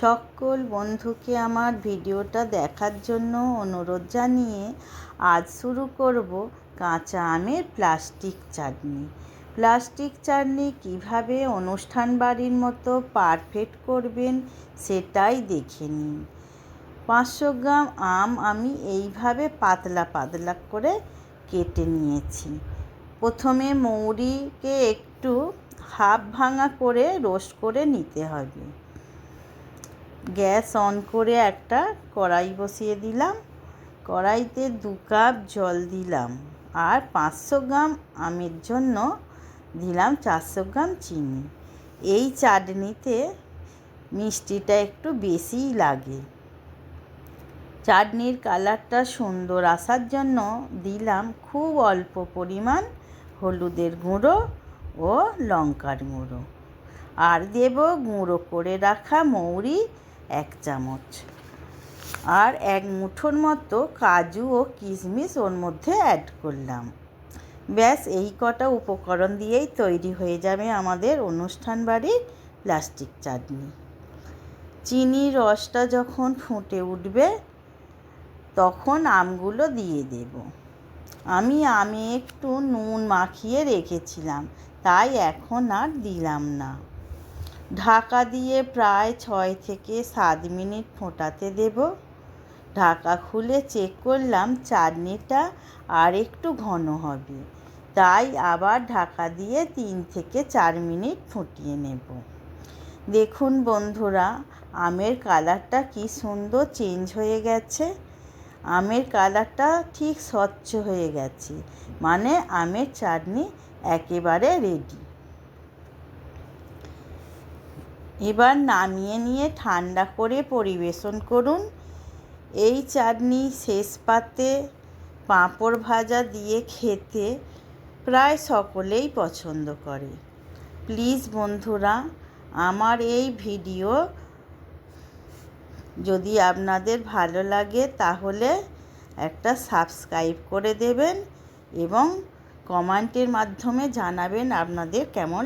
সকল বন্ধুকে আমার ভিডিওটা দেখার জন্য অনুরোধ জানিয়ে আজ শুরু করব কাঁচা আমের প্লাস্টিক চাটনি। প্লাস্টিক চাটনি কীভাবে অনুষ্ঠান বাড়ির মতো পারফেক্ট করবেন সেটাই দেখে নিন। পাঁচশো গ্রাম আম আমি এইভাবে পাতলা পাতলা করে কেটে নিয়েছি। প্রথমে মৌরিকে একটু হাফ ভাঙা করে রোস্ট করে নিতে হবে। গ্যাস অন করে একটা কড়াই বসিয়ে দিলাম। কড়াইতে দু কাপ জল দিলাম আর পাঁচশো গ্রাম আমের জন্য দিলাম চারশো গ্রাম চিনি। এই চাটনিতে মিষ্টিটা একটু বেশিই লাগে। চাটনির কালারটা সুন্দর আসার জন্য দিলাম খুব অল্প পরিমাণ হলুদের গুঁড়ো ও লঙ্কার গুঁড়ো। আর দেব গুঁড়ো করে রাখা মৌরি এক চামচ। আর এক মুঠোর মতো কাজু ও কিশমিশ ওর মধ্যে অ্যাড করলাম। ব্যাস, এই কটা উপকরণ দিয়েই তৈরি হয়ে যাবে আমাদের অনুষ্ঠান বাড়ির প্লাস্টিক চাটনি। চিনির রসটা যখন ফুটে উঠবে, তখন আমগুলো দিয়ে দেব। আমি আমি একটু নুন মাখিয়ে রেখেছিলাম, তাই এখন আর দিলাম না। ঢাকা দিয়ে প্রায় ছয় থেকে সাত মিনিট ফোটাতে দেব। ঢাকা খুলে চেক করলাম চাটনিটা আর একটু ঘন হবে। তাই আবার ঢাকা দিয়ে তিন থেকে চার মিনিট ফুটিয়ে নেব। দেখুন বন্ধুরা, আমের কালারটা কি সুন্দর চেঞ্জ হয়ে গেছে। আমের কালারটা ঠিক স্বচ্ছ হয়ে গেছে। মানে আমের চাটনি একেবারে রেডি এবার নামিয়ে নিয়ে ঠান্ডা করে পরিবেশন করুন। এই চাটনি শেষ পাতে পাঁপড় ভাজা দিয়ে খেতে প্রায় সকলেই পছন্দ করে। প্লিজ বন্ধুরা, আমার এই ভিডিও যদি আপনাদের ভালো লাগে তাহলে একটা সাবস্ক্রাইব করে দেবেন এবং কমেন্টের মাধ্যমে জানাবেন আপনাদের কেমন